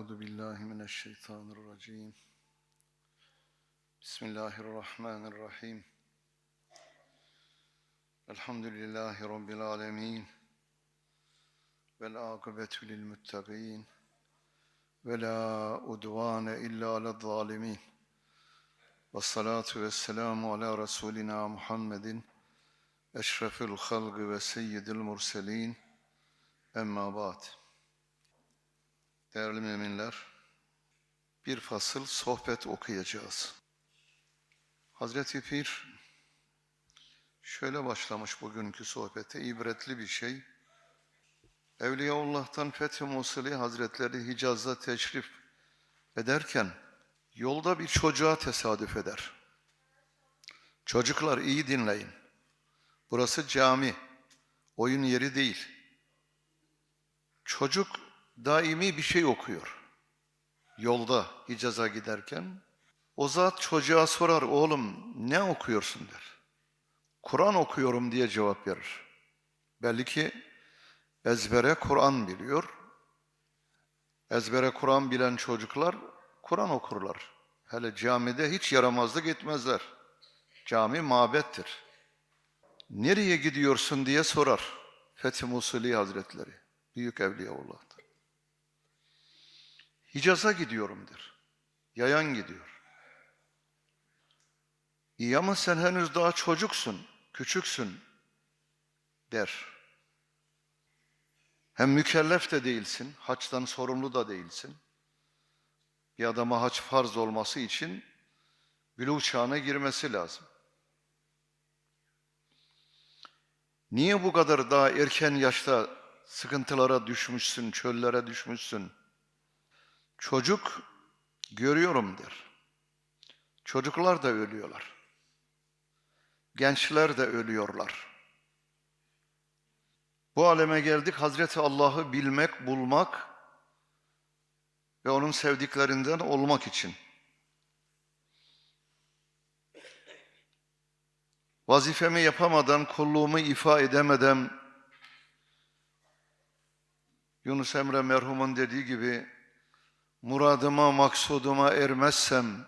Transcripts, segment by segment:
أعوذ بالله من الشيطان الرجيم. بسم الله الرحمن الرحيم. الحمد لله رب العالمين. والعاقبة للمتقين. ولا أدوان إلا على الظالمين. والصلاة والسلام على رسولنا محمد أشرف الخلق وسيد المرسلين. أما بعد. Değerli müminler, bir fasıl sohbet okuyacağız. Hazreti Pir şöyle başlamış bugünkü sohbete, ibretli bir şey. Evliyaullah'tan Fethi Musili Hazretleri Hicaz'da teşrif ederken yolda bir çocuğa tesadüf eder. Çocuklar iyi dinleyin. Burası cami, oyun yeri değil. Çocuk daimi bir şey okuyor. Yolda Hicaz'a giderken o zat çocuğa sorar oğlum ne okuyorsun der. Kur'an okuyorum diye cevap verir. Belli ki ezbere Kur'an biliyor. Ezbere Kur'an bilen çocuklar Kur'an okurlar. Hele camide hiç yaramazlık etmezler. Cami mabettir. Nereye gidiyorsun diye sorar Fethi Musuli Hazretleri. Büyük Evliyaullah'tan. Hicaz'a gidiyorum der. Yayan gidiyor. İyi ama sen henüz daha çocuksun, küçüksün der. Hem mükellef de değilsin, haçtan sorumlu da değilsin. Bir adama haç farz olması için bülü çağına girmesi lazım. Niye bu kadar daha erken yaşta sıkıntılara düşmüşsün, çöllere düşmüşsün? Çocuk görüyorum der. Çocuklar da ölüyorlar. Gençler de ölüyorlar. Bu aleme geldik Hazreti Allah'ı bilmek, bulmak ve onun sevdiklerinden olmak için. Vazifemi yapamadan, kulluğumu ifa edemeden Yunus Emre merhumun dediği gibi muradıma, maksuduma ermezsem,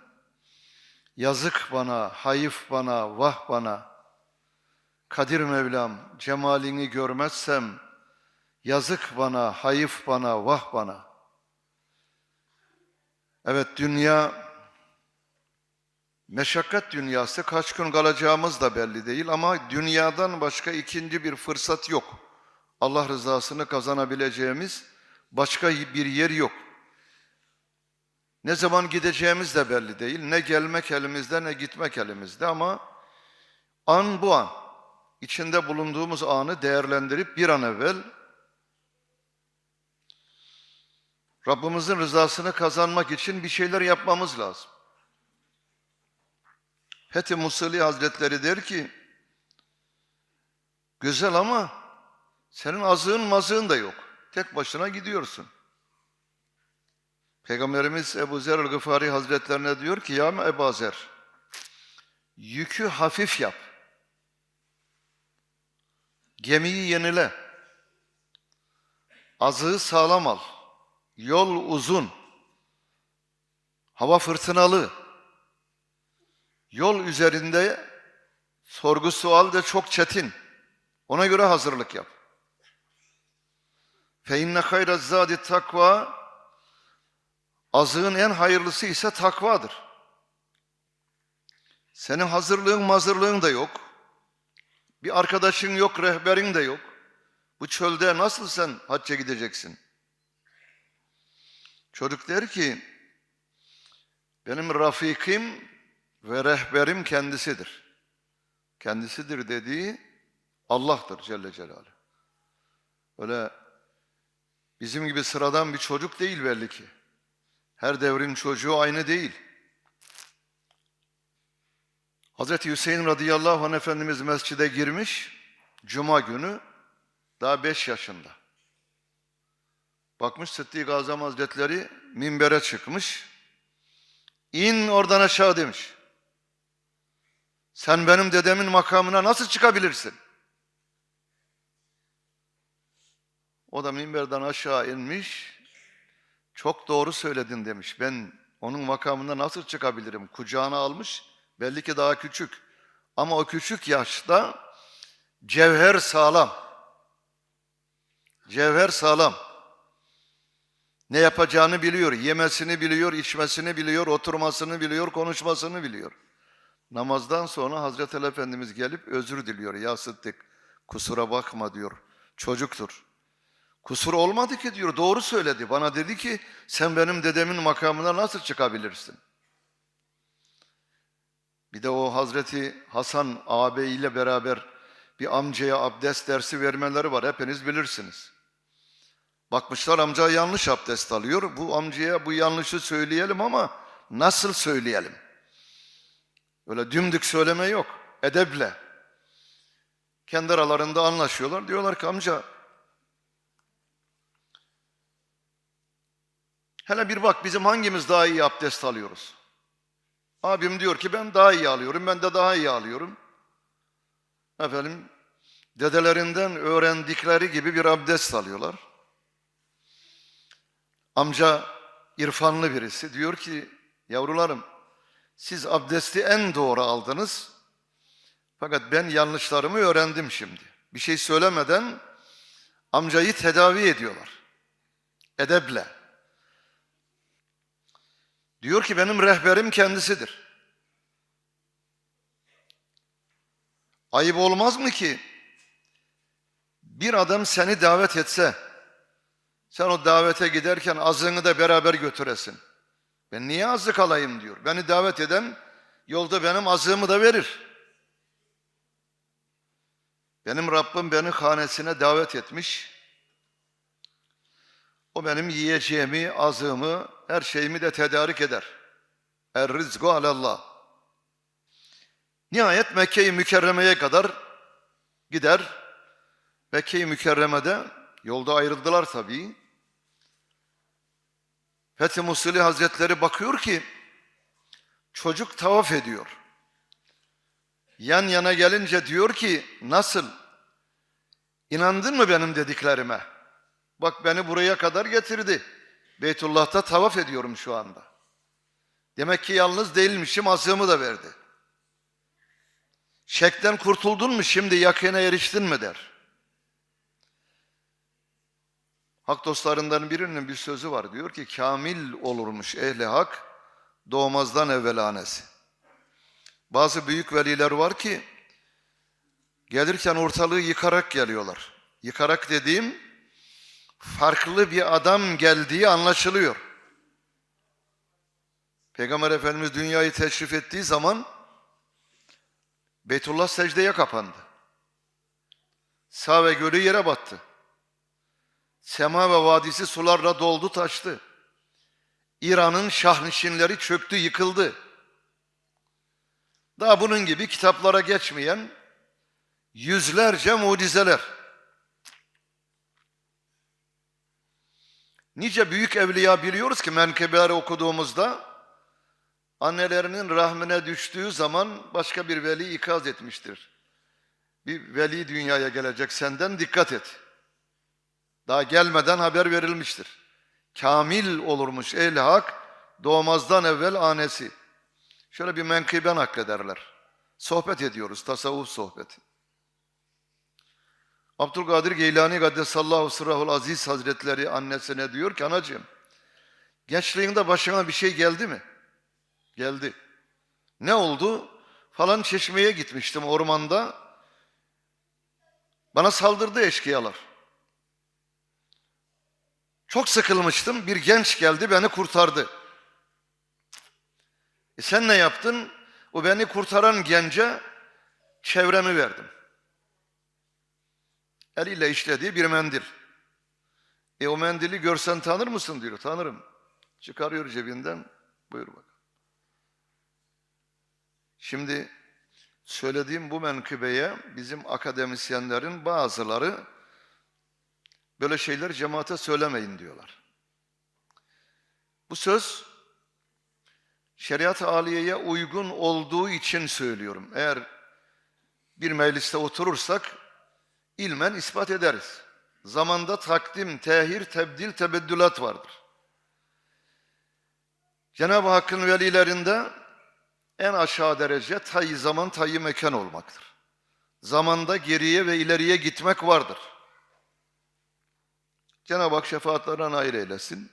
yazık bana, hayıf bana, vah bana. Kadir Mevlam, cemalini görmezsem, yazık bana, hayıf bana, vah bana. Evet dünya, meşakkat dünyası, kaç gün kalacağımız da belli değil ama dünyadan başka ikinci bir fırsat yok. Allah rızasını kazanabileceğimiz başka bir yer yok. Ne zaman gideceğimiz de belli değil. Ne gelmek elimizde ne gitmek elimizde ama an bu an içinde bulunduğumuz anı değerlendirip bir an evvel Rabbimizin rızasını kazanmak için bir şeyler yapmamız lazım. Fethi Musali Hazretleri der ki güzel ama senin azığın mazığın da yok. Tek başına gidiyorsun. Peygamberimiz Ebu Zer el-Gıfari Hazretlerine diyor ki ya Ebu Zer yükü hafif yap. Gemiyi yenile. Azığı sağlam al. Yol uzun. Hava fırtınalı. Yol üzerinde sorgu sual de çok çetin. Ona göre hazırlık yap. Fe inne hayra zadi takva Azığın en hayırlısı ise takvadır. Senin hazırlığın mazırlığın da yok. Bir arkadaşın yok, rehberin de yok. Bu çölde nasıl sen hacca gideceksin? Çocuk der ki, benim rafikim ve rehberim kendisidir. Kendisidir dediği Allah'tır Celle Celaluhu. Öyle bizim gibi sıradan bir çocuk değil belli ki. Her devrin çocuğu aynı değil. Hazreti Hüseyin radıyallahu anh Efendimiz mescide girmiş, cuma günü, daha beş yaşında. Bakmış Sıddık Azam Hazretleri minbere çıkmış, in oradan aşağı demiş. Sen benim dedemin makamına nasıl çıkabilirsin? O da minberden aşağı inmiş, Çok doğru söyledin demiş. Ben onun makamına nasıl çıkabilirim? Kucağına almış. Belli ki daha küçük. Ama o küçük yaşta cevher sağlam. Cevher sağlam. Ne yapacağını biliyor, yemesini biliyor, içmesini biliyor, oturmasını biliyor, konuşmasını biliyor. Namazdan sonra Hazreti Efendimiz gelip özür diliyor. Ya Sıddık kusura bakma diyor. Çocuktur. Kusur olmadı ki diyor. Doğru söyledi. Bana dedi ki sen benim dedemin makamına nasıl çıkabilirsin? Bir de o Hazreti Hasan ağabeyiyle beraber bir amcaya abdest dersi vermeleri var. Hepiniz bilirsiniz. Bakmışlar amca yanlış abdest alıyor. Bu amcaya bu yanlışı söyleyelim ama nasıl söyleyelim? Öyle dümdük söyleme yok. Edeble. Kendi aralarında anlaşıyorlar. Diyorlar ki amca hele bir bak bizim hangimiz daha iyi abdest alıyoruz? Abim diyor ki ben daha iyi alıyorum. Ben de daha iyi alıyorum. Efendim dedelerinden öğrendikleri gibi bir abdest alıyorlar. Amca irfanlı birisi diyor ki yavrularım siz abdesti en doğru aldınız. Fakat ben yanlışlarımı öğrendim şimdi. Bir şey söylemeden amcayı tedavi ediyorlar. Edeble. Diyor ki benim rehberim kendisidir. Ayıp olmaz mı ki bir adam seni davet etse, sen o davete giderken azığını da beraber götüresin. Ben niye azık alayım diyor. Beni davet eden yolda benim azığımı da verir. Benim Rabbim beni hanesine davet etmiş. O benim yiyeceğimi, azığımı, her şeyimi de tedarik eder. Er rizgu alallah. Nihayet Mekke-i Mükerreme'ye kadar gider. Mekke-i Mükerreme'de yolda ayrıldılar tabii. Fethi Musuli Hazretleri bakıyor ki çocuk tavaf ediyor. Yan yana gelince diyor ki nasıl? İnandın mı benim dediklerime? Bak beni buraya kadar getirdi. Beytullah'ta tavaf ediyorum şu anda. Demek ki yalnız değilmişim, azığımı da verdi. Şekten kurtuldun mu şimdi yakına eriştin mi der. Hak dostlarından birinin bir sözü var. Diyor ki kamil olurmuş ehli hak doğmazdan evvel anesi. Bazı büyük veliler var ki gelirken ortalığı yıkarak geliyorlar. Yıkarak dediğim farklı bir adam geldiği anlaşılıyor. Peygamber Efendimiz dünyayı teşrif ettiği zaman Beytullah secdeye kapandı. Sağ ve gölü yere battı. Sema ve vadisi sularla doldu taştı. İran'ın şahnişinleri çöktü yıkıldı. Daha bunun gibi kitaplara geçmeyen yüzlerce mucizeler. Nice büyük evliya biliyoruz ki menkebeleri okuduğumuzda annelerinin rahmine düştüğü zaman başka bir veli ikaz etmiştir. Bir veli dünyaya gelecek senden dikkat et. Daha gelmeden haber verilmiştir. Kamil olurmuş ehli hak doğmazdan evvel anesi. Şöyle bir menkıbe naklederler. Sohbet ediyoruz, tasavvuf sohbeti. Abdülkadir Geylani Gaddesallahu Sırrahul Aziz Hazretleri annesine diyor ki anacığım gençliğinde başına bir şey geldi mi? Geldi. Ne oldu? Falan çeşmeye gitmiştim ormanda. Bana saldırdı eşkıyalar. Çok sıkılmıştım. Bir genç geldi beni kurtardı. E sen ne yaptın? O beni kurtaran gence çevremi verdim. Eliyle işlediği bir mendil. E o mendili görsen tanır mısın diyor. Tanırım. Çıkarıyor cebinden. Buyur bak. Şimdi söylediğim bu menkıbeye bizim akademisyenlerin bazıları böyle şeyler cemaate söylemeyin diyorlar. Bu söz şeriat-ı aliyeye uygun olduğu için söylüyorum. Eğer bir mecliste oturursak ilmen ispat ederiz. Zamanda takdim, tehir, tebdil, tebeddülat vardır. Cenab-ı Hakk'ın velilerinde en aşağı derece tayyi zaman tayyi mekan olmaktır. Zamanda geriye ve ileriye gitmek vardır. Cenab-ı Hak şefaatlerine nail eylesin.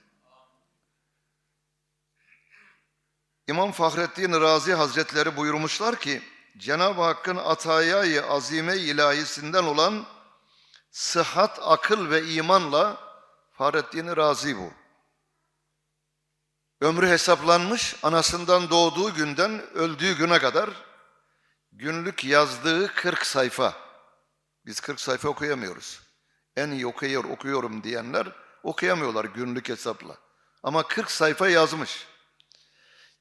İmam Fahrettin Razi Hazretleri buyurmuşlar ki, Cenab-ı Hakk'ın atayayı azime ilahisinden olan sıhhat, akıl ve imanla Fahrettin Razi bu. Ömrü hesaplanmış, anasından doğduğu günden öldüğü güne kadar günlük yazdığı 40 sayfa. Biz 40 sayfa okuyamıyoruz. En iyi okuyor, okuyorum diyenler okuyamıyorlar günlük hesapla. Ama 40 sayfa yazmış.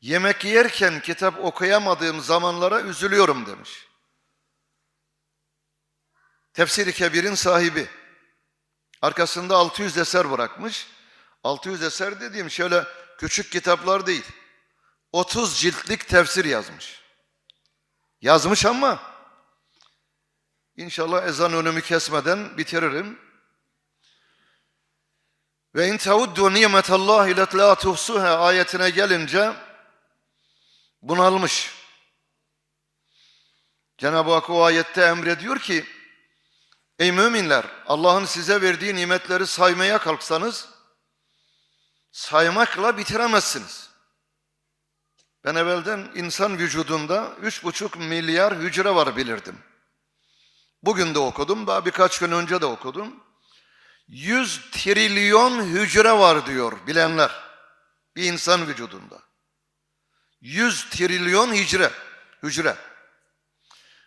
Yemek yerken kitap okuyamadığım zamanlara üzülüyorum demiş. Tefsir-i Kebir'in sahibi. Arkasında 600 eser bırakmış. 600 eser dediğim şöyle küçük kitaplar değil. 30 ciltlik tefsir yazmış. Yazmış ama inşallah ezan önümü kesmeden bitiririm. Ve in teuddu nimetallahi la tuhsuha ayetine gelince bunalmış. Cenab-ı Hak o ayette emrediyor ki Ey müminler Allah'ın size verdiği nimetleri saymaya kalksanız saymakla bitiremezsiniz. Ben evvelden insan vücudunda üç buçuk milyar hücre var bilirdim. Bugün de okudum, daha birkaç gün önce de okudum. 100 trilyon hücre var diyor bilenler bir insan vücudunda. 100 trilyon hücre, hücre.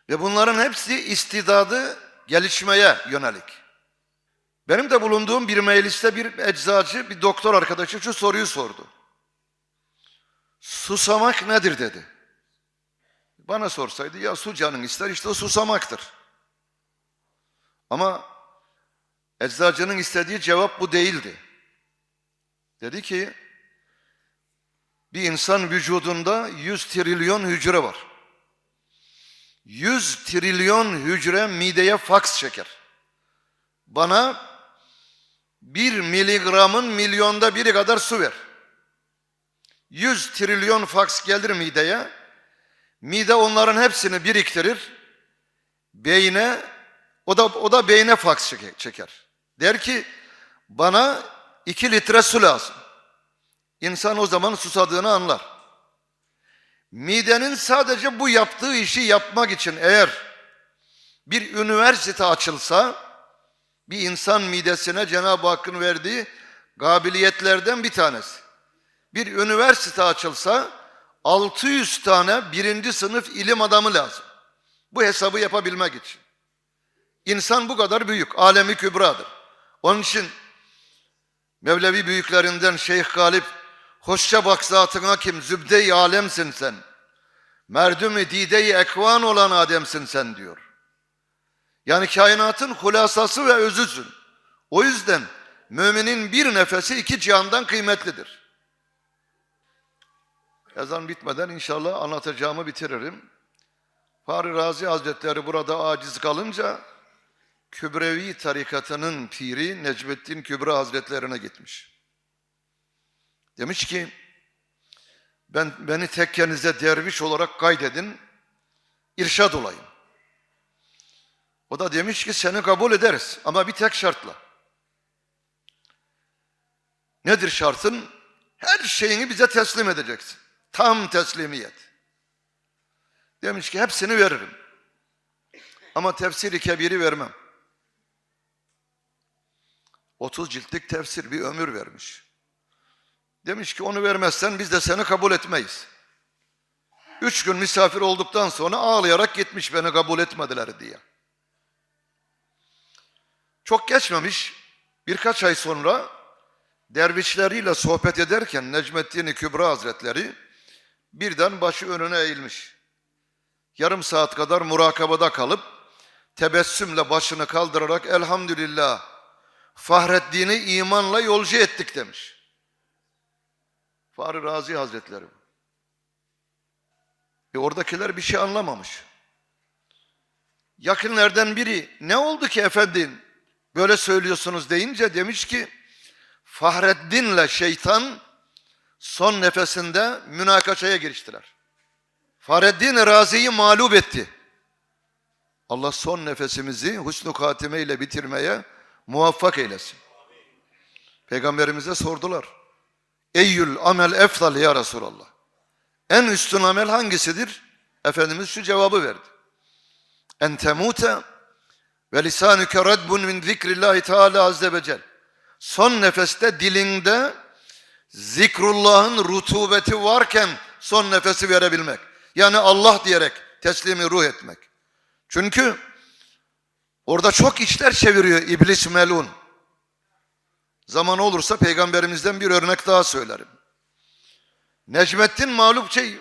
Ve bunların hepsi istidadı gelişmeye yönelik. Benim de bulunduğum bir mecliste bir eczacı, bir doktor arkadaşı şu soruyu sordu. Susamak nedir dedi. Bana sorsaydı ya su canın ister işte o susamaktır. Ama eczacının istediği cevap bu değildi. Dedi ki bir insan vücudunda 100 trilyon hücre var. 100 trilyon hücre mideye faks çeker. Bana bir miligramın milyonda biri kadar su ver. 100 trilyon faks gelir mideye. Mide onların hepsini biriktirir. Beyne o da o da beyne faks çeker. Der ki bana 2 litre su lazım. İnsan o zaman susadığını anlar. Midenin sadece bu yaptığı işi yapmak için eğer bir üniversite açılsa bir insan midesine Cenab-ı Hakk'ın verdiği kabiliyetlerden bir tanesi. Bir üniversite açılsa 600 tane birinci sınıf ilim adamı lazım. Bu hesabı yapabilmek için. İnsan bu kadar büyük, alemi kübradır. Onun için Mevlevi büyüklerinden Şeyh Galip Hoşça bak zatına kim zübde-i alemsin sen. Merdüm-i dide-i ekvan olan Adem'sin sen diyor. Yani kainatın hulasası ve özüsün. O yüzden müminin bir nefesi iki cihandan kıymetlidir. Ezan bitmeden inşallah anlatacağımı bitiririm. Fahri Razi Hazretleri burada aciz kalınca Kübrevi tarikatının piri Necmettin Kübra Hazretlerine gitmiş. Demiş ki ben beni tekkenize derviş olarak kaydedin, irşad olayım. O da demiş ki seni kabul ederiz ama bir tek şartla. Nedir şartın? Her şeyini bize teslim edeceksin. Tam teslimiyet. Demiş ki hepsini veririm. Ama tefsiri kebiri vermem. 30 ciltlik tefsir bir ömür vermiş. Demiş ki onu vermezsen biz de seni kabul etmeyiz. Üç gün misafir olduktan sonra ağlayarak gitmiş beni kabul etmediler diye. Çok geçmemiş birkaç ay sonra dervişleriyle sohbet ederken Necmettin Kübra Hazretleri birden başı önüne eğilmiş. Yarım saat kadar murakabada kalıp tebessümle başını kaldırarak elhamdülillah Fahreddin'i imanla yolcu ettik demiş. Fahri Razi Hazretleri. E oradakiler bir şey anlamamış. Yakınlardan biri ne oldu ki efendim böyle söylüyorsunuz deyince demiş ki Fahreddin'le şeytan son nefesinde münakaşaya giriştiler. Fahreddin Razi'yi mağlup etti. Allah son nefesimizi husnü katime ile bitirmeye muvaffak eylesin. Peygamberimize sordular. Eyyül amel efdal ya Resulallah. En üstün amel hangisidir? Efendimiz şu cevabı verdi. En temute ve lisanüke redbun min zikrillahi teala azze ve cel. Son nefeste dilinde zikrullahın rutubeti varken son nefesi verebilmek. Yani Allah diyerek teslimi ruh etmek. Çünkü orada çok işler çeviriyor iblis melun. Zaman olursa peygamberimizden bir örnek daha söylerim. Necmettin mağlup şey,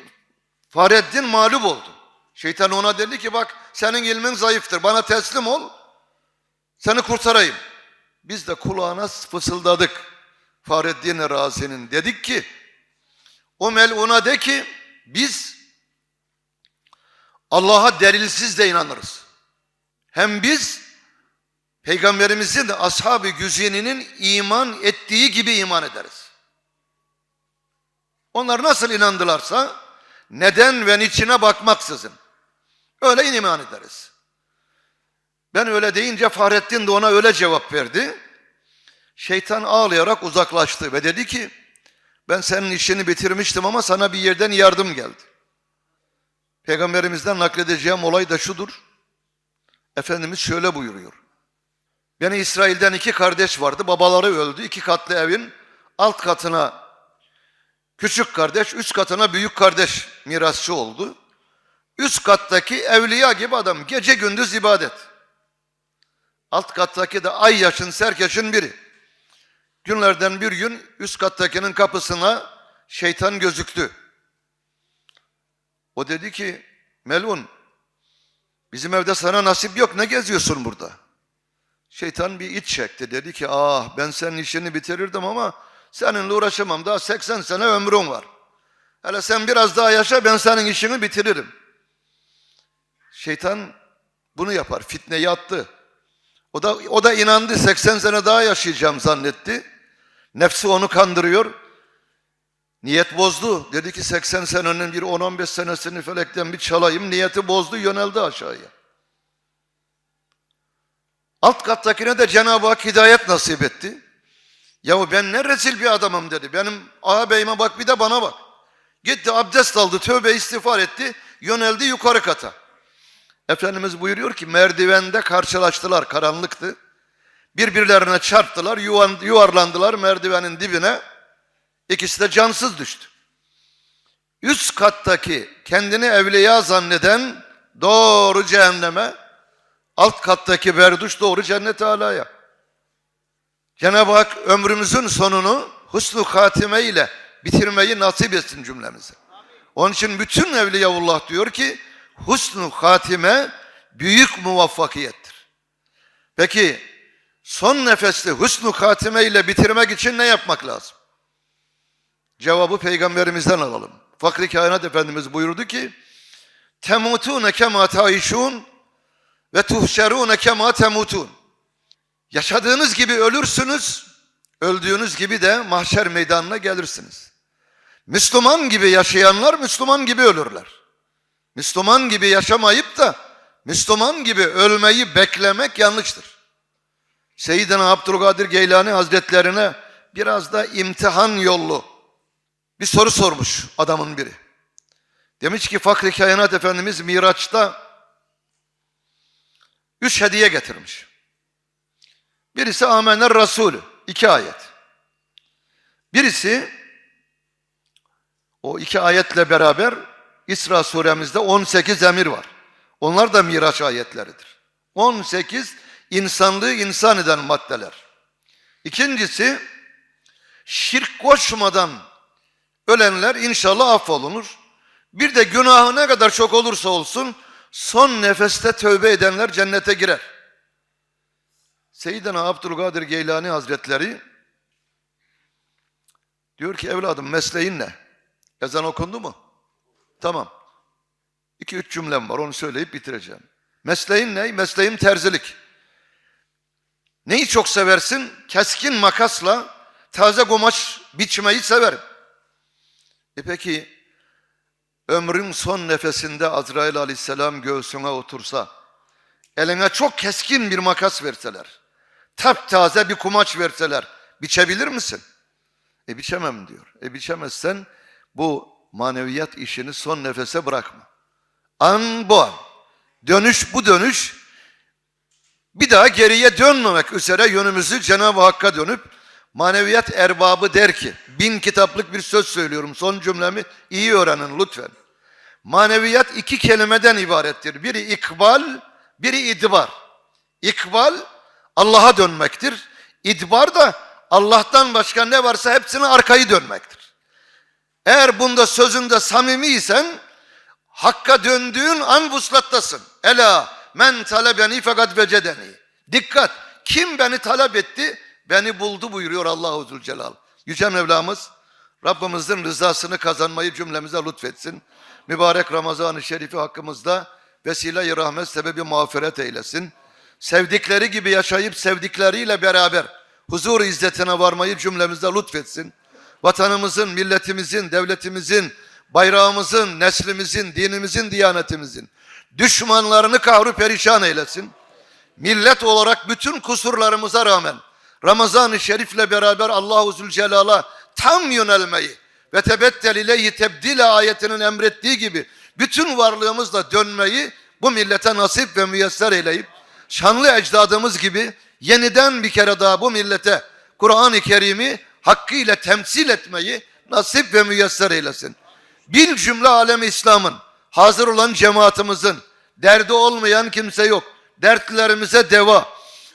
Fahreddin mağlup oldu. Şeytan ona dedi ki bak senin ilmin zayıftır bana teslim ol seni kurtarayım. Biz de kulağına fısıldadık. Fahreddin Razi'nin dedik ki o meluna de ki biz Allah'a delilsiz de inanırız. Hem biz Peygamberimizin de ashab-ı güzininin iman ettiği gibi iman ederiz. Onlar nasıl inandılarsa neden ve niçine bakmaksızın öyle iman ederiz. Ben öyle deyince Fahrettin de ona öyle cevap verdi. Şeytan ağlayarak uzaklaştı ve dedi ki ben senin işini bitirmiştim ama sana bir yerden yardım geldi. Peygamberimizden nakledeceğim olay da şudur. Efendimiz şöyle buyuruyor. Beni İsrail'den iki kardeş vardı. Babaları öldü. İki katlı evin alt katına küçük kardeş, üst katına büyük kardeş mirasçı oldu. Üst kattaki evliya gibi adam. Gece gündüz ibadet. Alt kattaki de ay yaşın, serkeşin biri. Günlerden bir gün üst kattakinin kapısına şeytan gözüktü. O dedi ki, Melun, bizim evde sana nasip yok, ne geziyorsun burada? Şeytan bir iç çekti. Dedi ki, ah ben senin işini bitirirdim ama seninle uğraşamam. Daha 80 sene ömrün var. Hele sen biraz daha yaşa, ben senin işini bitiririm. Şeytan bunu yapar, fitneyi attı. O da, o da inandı, 80 sene daha yaşayacağım zannetti. Nefsi onu kandırıyor. Niyet bozdu. Dedi ki 80 senenin bir 10-15 senesini felekten bir çalayım. Niyeti bozdu, yöneldi aşağıya. Alt kattakine de Cenab-ı Hak hidayet nasip etti. Yahu ben ne rezil bir adamım dedi. Benim ağabeyime bak bir de bana bak. Gitti abdest aldı, tövbe istiğfar etti, yöneldi yukarı kata. Efendimiz buyuruyor ki merdivende karşılaştılar, karanlıktı. Birbirlerine çarptılar, yuvarlandılar merdivenin dibine. İkisi de cansız düştü. Üst kattaki kendini evliya zanneden doğru cehenneme, alt kattaki berduş doğru cennet alaya. Cenab-ı Hak ömrümüzün sonunu husnu hatime ile bitirmeyi nasip etsin cümlemize. Onun için bütün Evliyaullah diyor ki husnu hatime büyük muvaffakiyettir. Peki son nefeste husnu hatime ile bitirmek için ne yapmak lazım? Cevabı peygamberimizden alalım. Fakri kainat efendimiz buyurdu ki temutune kema taişun ve tuhşerune kema temutun. Yaşadığınız gibi ölürsünüz, öldüğünüz gibi de mahşer meydanına gelirsiniz. Müslüman gibi yaşayanlar Müslüman gibi ölürler. Müslüman gibi yaşamayıp da Müslüman gibi ölmeyi beklemek yanlıştır. Seyyidina Abdülkadir Geylani Hazretlerine biraz da imtihan yollu bir soru sormuş adamın biri. Demiş ki Fakri Kainat Efendimiz Miraç'ta üç hediye getirmiş. Birisi Amener Resulü, iki ayet. Birisi o iki ayetle beraber İsra suremizde 18 emir var. Onlar da Miraç ayetleridir. 18 insanlığı insan eden maddeler. İkincisi şirk koşmadan ölenler inşallah affolunur. Bir de günahı ne kadar çok olursa olsun son nefeste tövbe edenler cennete girer. Seyyidina Abdülkadir Geylani Hazretleri diyor ki evladım mesleğin ne? Ezan okundu mu? Tamam. İki üç cümlem var onu söyleyip bitireceğim. Mesleğin ne? Mesleğim terzilik. Neyi çok seversin? Keskin makasla taze kumaş biçmeyi severim. E peki ömrün son nefesinde Azrail aleyhisselam göğsüne otursa, eline çok keskin bir makas verseler, taptaze bir kumaç verseler, biçebilir misin? E biçemem diyor. E biçemezsen bu maneviyat işini son nefese bırakma. An bu an. Dönüş bu dönüş. Bir daha geriye dönmemek üzere yönümüzü Cenab-ı Hakk'a dönüp maneviyat erbabı der ki, bin kitaplık bir söz söylüyorum son cümlemi iyi öğrenin lütfen. Maneviyat iki kelimeden ibarettir. Biri ikbal, biri idbar. İkbal Allah'a dönmektir. İdbar da Allah'tan başka ne varsa hepsine arkayı dönmektir. Eğer bunda sözünde samimiysen Hakka döndüğün an vuslattasın. Ela men talebeni fakat vecedeni. Dikkat! Kim beni talep etti? Beni buldu buyuruyor Allahu Zülcelal. Yüce Mevlamız Rabbimizin rızasını kazanmayı cümlemize lütfetsin. Mübarek Ramazan-ı Şerifi hakkımızda vesile-i rahmet sebebi mağfiret eylesin. Sevdikleri gibi yaşayıp sevdikleriyle beraber huzur izzetine varmayı cümlemize lütfetsin. Vatanımızın, milletimizin, devletimizin, bayrağımızın, neslimizin, dinimizin, diyanetimizin düşmanlarını kahru perişan eylesin. Millet olarak bütün kusurlarımıza rağmen Ramazan-ı Şerif'le beraber Allahu Zülcelal'a tam yönelmeyi ve tebettel ileyhi tebdile ayetinin emrettiği gibi bütün varlığımızla dönmeyi bu millete nasip ve müyesser eyleyip şanlı ecdadımız gibi yeniden bir kere daha bu millete Kur'an-ı Kerim'i hakkıyla temsil etmeyi nasip ve müyesser eylesin. Bir cümle alem İslam'ın hazır olan cemaatimizin derdi olmayan kimse yok. Dertlerimize deva,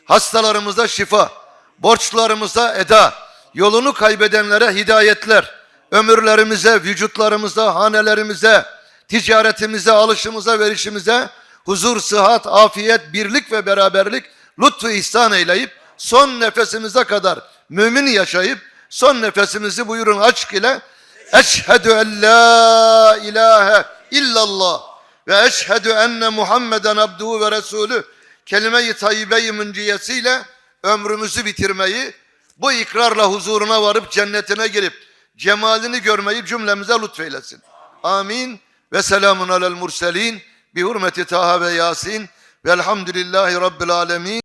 hastalarımıza şifa, borçlarımıza eda, yolunu kaybedenlere hidayetler, ömürlerimize, vücutlarımıza, hanelerimize, ticaretimize, alışımıza, verişimize huzur, sıhhat, afiyet, birlik ve beraberlik lütfu ihsan eyleyip son nefesimize kadar mümin yaşayıp son nefesimizi buyurun aşk ile Eşhedü en la ilahe illallah ve eşhedü enne Muhammeden abduhu ve resulü kelime-i tayyibe-i münciyesiyle ömrümüzü bitirmeyi, bu ikrarla huzuruna varıp cennetine girip cemalini görmeyi cümlemize lütfeylesin. Amin ve selamun alel murselin bi hurmeti Taha ve Yasin velhamdülillahi rabbil alemin.